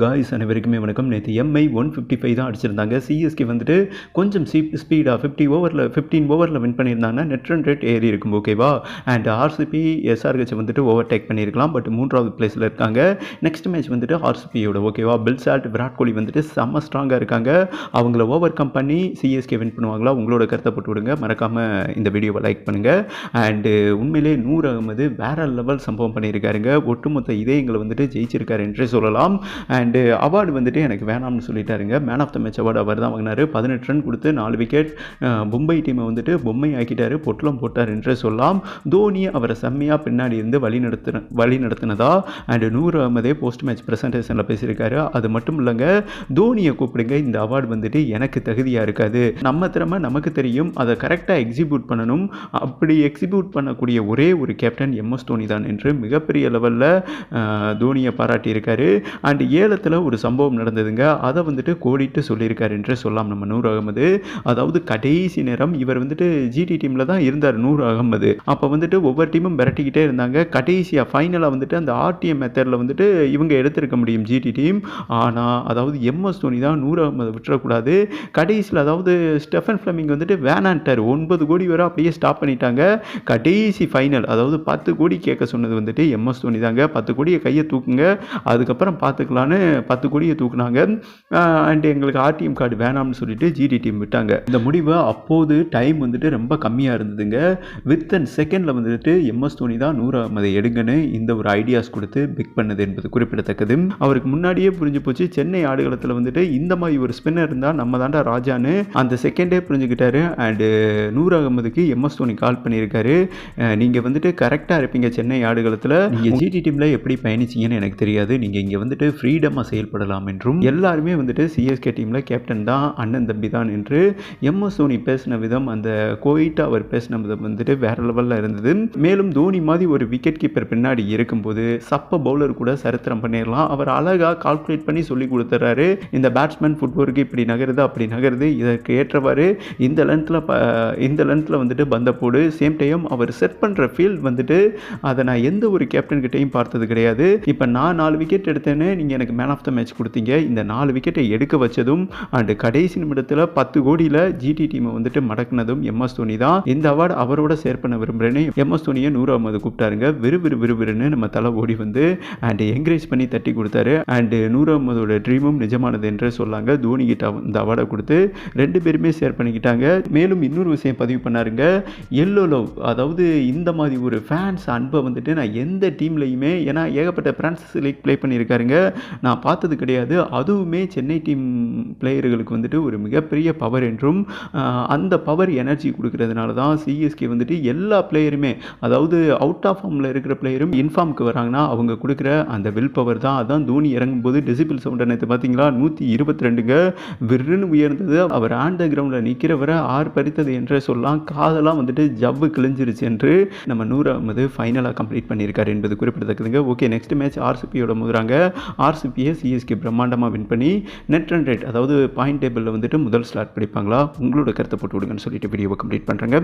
Guys அனைவருக்குமே வணக்கம். நேற்று எம்ஐ ஒன் ஃபிஃப்டி ஃபைவ் தான் அடிச்சிருந்தாங்க. சிஎஸ்கே வந்துட்டு கொஞ்சம் சீப் ஸ்பீடாக ஃபிஃப்டி ஓவரில் ஃபிஃப்டீன் ஓவரில் வின் பண்ணியிருந்தாங்கன்னா நெட் ரன் ரேட் ஏறி இருக்கும் ஓகேவா அண்ட் ஆர்சிபி எஸ்ஆர்ஹெச் வந்துட்டு ஓவர் டேக் பண்ணியிருக்கலாம் பட் மூன்றாவது பிளேஸில் இருக்காங்க. நெக்ஸ்ட் மேட்ச் வந்துட்டு ஆர்சிபியோட ஓகேவா பில்சால்ட் விராட் கோலி வந்துட்டு செம்ம ஸ்ட்ராங்காக இருக்காங்க. அவங்கள ஓவர் கம் பண்ணி சிஎஸ்கே வின் பண்ணுவாங்களா? உங்களோட கருத்தை போட்டு விடுங்க. மறக்காமல் இந்த வீடியோவை லைக் பண்ணுங்கள் அண்டு உண்மையிலே நூறு அகமது வேற லெவல் சம்பவம் பண்ணியிருக்காருங்க. ஒட்டுமொத்த இதயங்களை வந்துட்டு ஜெயிச்சிருக்காரு என்றே சொல்லலாம். அண்ட் அண்டு அவார்டு uh, வந்துட்டு எனக்கு வேணாம்னு சொல்லிட்டாருங்க. Man of the match award அவர் தான் வாங்கினார். பதினெட்டு ரன் கொடுத்து நாலு விக்கெட் மும்பை டீமை வந்துட்டு பொம்மை ஆக்கிட்டாரு பொட்டலம் போட்டார் என்று சொல்லலாம். தோனி அவரை செம்மையாக பின்னாடி இருந்து வழி நடத்தின வழி நடத்தினதா? அண்டு நூறு அகமதே போஸ்ட் மேட்ச் ப்ரெசன்டேஷனில் பேசியிருக்காரு. அது மட்டும் இல்லைங்க தோனியை கூப்பிடுங்க. இந்த அவார்டு வந்துட்டு எனக்கு தகுதியாக இருக்காது. நம்ம திறமை நமக்கு தெரியும். அதை கரெக்டாக எக்ஸிக்யூட் பண்ணணும். அப்படி எக்ஸிக்யூட் பண்ணக்கூடிய ஒரே ஒரு கேப்டன் எம்எஸ் தோனி தான் என்று மிகப்பெரிய லெவலில் தோனியை பாராட்டியிருக்காரு. அண்ட் இடத்துல ஒரு சம்பவம் நடந்ததுங்க. அதை வந்துட்டு கோடிட்டு சொல்லியிருக்காரு என்று சொல்லலாம் நம்ம நூர் அகமது. அதாவது கடைசி நேரம் இவர் வந்துட்டு ஜிடி டீமில் தான் இருந்தார் நூர் அகமது. அப்போ வந்துட்டு ஒவ்வொரு டீமும் விரட்டிக்கிட்டே இருந்தாங்க. கடைசியாக ஃபைனலாக வந்துட்டு அந்த ஆர்டிஎம் மெத்தடில் வந்துட்டு இவங்க எடுத்திருக்க முடியும் ஜிடி டீம் ஆனால் அதாவது எம்எஸ் தோனி தான் நூர் அகமது விட்டுறக்கூடாது. கடைசியில் அதாவது ஸ்டெஃபன் ஃப்ளமிங் வந்துட்டு வேணான்ட்டார் ஒன்பது கோடி வரை அப்படியே ஸ்டாப் பண்ணிட்டாங்க. கடைசி ஃபைனல் அதாவது பத்து கோடி கேட்க சொன்னது வந்துட்டு எம்எஸ் தோனி தாங்க. பத்து கோடியை கையை தூக்குங்க. அதுக்கப்புறம் பார்த்துக்கலான்னு பத்து கோடியை தூக்குனாங்க. அண்ட் எங்களுக்கு ஆர்டிஎம் கார்டு வேணாம்னு சொல்லிட்டு ஜிடி டீம் விட்டாங்க. இந்த முடிவை அப்போது டைம் வந்துட்டு ரொம்ப கம்மியாக இருந்ததுங்க. வித் அண்ட் செகண்டில் வந்துட்டு எம்எஸ் தோனி தான் நூறு அகமதை எடுங்கன்னு இந்த ஒரு ஐடியாஸ் கொடுத்து பிக் பண்ணது என்பது குறிப்பிடத்தக்கது. அவருக்கு முன்னாடியே புரிஞ்சு போச்சு சென்னை ஆடுகளத்தில் வந்துட்டு இந்த மாதிரி ஒரு ஸ்பின்னர் இருந்தால் நம்ம தாண்டா ராஜான்னு. அந்த செகண்டே புரிஞ்சுக்கிட்டாரு அண்டு நூறு அகமதுக்கு எம்எஸ் தோனி கால் பண்ணியிருக்காரு. நீங்கள் வந்துட்டு கரெக்டாக இருப்பீங்க சென்னை ஆடுகளத்தில். நீங்கள் ஜிடி டீமில் எப்படி பயணிச்சீங்கன்னு எனக்கு தெரியாது. நீங்கள் இங்கே வந்துட்டு ஃப்ரீடமாக செயல்படலாம் என்றும் எல்லாருமே வந்துட்டு சிஎஸ்கே டீமில் கேப்டன் தான் அண்ணன் தம்பி தான் என்று எம்எஸ் தோனி பேசின விதம் அந்த கோயிட்டா அவர் பேசின விதம் வந்துட்டு வேற லெவலில் இருந்தது. மேலும் தோனி மாதிரி ஒரு விக்கெட் கீப்பர் பின்னாடி இருக்கும்போது சப்ப பவுலர் கூட சரித்திரம் பண்ணிடலாம். அவர் அழகாக கால்குலேட் பண்ணி சொல்லி கொடுத்துறாரு. இந்த பேட்ஸ்மேன் ஃபுட்ஒர்க்கு இப்படி நகருது அப்படி நகருது இதற்கு ஏற்றவாறு இந்த லென்த்தில் இந்த லென்த்தில் வந்துட்டு பந்த போடு. சேம் டைம் அவர் செட் பண்ணுற ஃபீல்ட் வந்துட்டு அதை நான் எந்த ஒரு கேப்டன் கிட்டையும் பார்த்தது கிடையாது. இப்போ நான் நாலு விக்கெட் எடுத்தேன்னு நீங்கள் எனக்கு மேன் ஆஃப் த மேட்ச் கொடுத்தீங்க. இந்த நாலு விக்கெட்டை எடுக்க வச்சதும் அண்டு கடைசி நிமிடத்தில் பத்து கோடியில் ஜிடி டீமை வந்துட்டு மடக்குனதும் எம்எஸ் தோனி தான். இந்த அவார்டு அவரோட ஷேர் பண்ண விரும்புகிறேன்னு எம்எஸ் தோனியை நூறு அகமது கூப்பிட்டாருங்க. விறுவிறு விறுவிறுன்னு நம்ம தலை ஓடி வந்து அண்டு என்கரேஜ் பண்ணி தட்டி கொடுத்தாரு. அண்டு நூறு அகமதோட ட்ரீமும் நிஜமானது என்று சொல்லாங்க. தோனி கிட்ட இந்த அவார்டை கொடுத்து ரெண்டு பேருமே ஷேர் பண்ணிக்கிட்டாங்க. மேலும் இன்னொரு விஷயம் பதிவு பண்ணாருங்க. எல்லோ லவ் அதாவது இந்த மாதிரி ஒரு ஃபேன்ஸ் அன்பை வந்துட்டு நான் எந்த டீம்லையுமே ஏன்னா ஏகப்பட்ட பிரான்சஸ் லீக் ப்ளே பண்ணியிருக்காருங்க. நான் நான் பார்த்தது கிடையாது. அதுவுமே சென்னை டீம் பிளேயர்களுக்கு வந்துட்டு ஒரு மிகப்பெரிய பவர் என்றும் அந்த பவர் எனர்ஜி கொடுக்கறதுனால தான் சிஎஸ்கே வந்துட்டு எல்லா பிளேயருமே அதாவது அவுட் ஆஃப் ஃபார்மில் இருக்கிற பிளேயரும் இன்ஃபார்முக்கு வராங்கன்னா அவங்க கொடுக்குற அந்த வில் பவர் தான். அதான் தோனி இறங்கும்போது டெசிபிள் சவுண்டை நேற்று பார்த்தீங்களா? நூற்றி இருபத்தி ரெண்டுங்க விருன்னு உயர்ந்தது. அவர் ஆண்ட த கிரவுண்டில் நிற்கிறவரை ஆர் பறித்தது என்றே சொல்லலாம். காதெல்லாம் வந்துட்டு ஜவ்வு கிழிஞ்சிருச்சு என்று நம்ம நூறு அகமது ஃபைனலாக கம்ப்ளீட் பண்ணியிருக்காரு என்பது குறிப்பிடத்தக்கதுங்க. ஓகே நெக்ஸ்ட் மேட்ச் ஆர்சிபியோட முதுறாங்க. ஆர்சிபியை சிஎஸ்கே பிரம்மாண்டமாக வின் பண்ணி நெட் ரன் ரேட் அதாவது பாயிண்ட் டேபிளில் வந்துட்டு முதல் ஸ்லாட் பிடிப்பாங்களா? உங்களோட கருத்தை போட்டு விடுங்கன்னு சொல்லிட்டு வீடியோவை கம்ப்ளீட் பண்ணுறேங்க